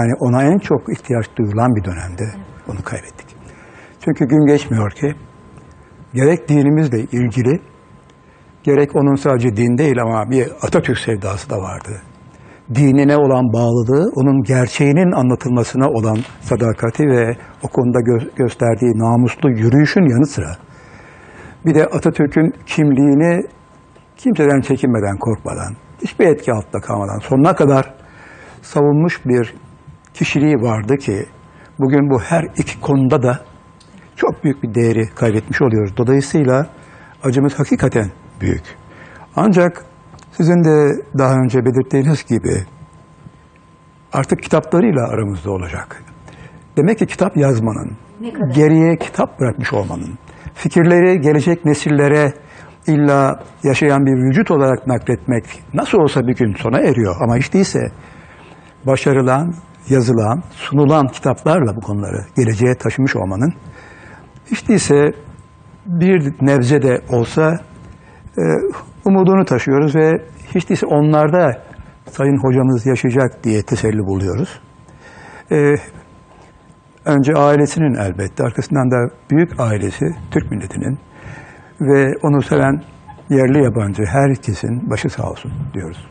Yani ona en çok ihtiyaç duyulan bir dönemde onu kaybettik. Çünkü gün geçmiyor ki gerek dinimizle ilgili gerek onun sadece din değil ama bir Atatürk sevdası da vardı. Dinine olan bağlılığı, onun gerçeğinin anlatılmasına olan sadakati ve o konuda gö- gösterdiği namuslu yürüyüşün yanı sıra bir de Atatürk'ün kimliğini kimseden çekinmeden, korkmadan, hiçbir etki altında kalmadan sonuna kadar savunmuş bir kişiliği vardı ki bugün bu her iki konuda da çok büyük bir değeri kaybetmiş oluyoruz. Dolayısıyla acımız hakikaten büyük. Ancak sizin de daha önce belirttiğiniz gibi artık kitaplarıyla aramızda olacak. Demek ki kitap yazmanın, geriye kitap bırakmış olmanın, fikirleri gelecek nesillere illa yaşayan bir vücut olarak nakletmek nasıl olsa bir gün sona eriyor. Ama hiç değilse başarılan, yazılan, sunulan kitaplarla bu konuları geleceğe taşımış olmanın hiç değilse bir nebze de olsa e, umudunu taşıyoruz ve hiç değilse onlarda Sayın Hocamız yaşayacak diye teselli buluyoruz. E, önce ailesinin elbette, arkasından da büyük ailesi, Türk milletinin ve onu seven yerli yabancı herkesin başı sağ olsun diyoruz.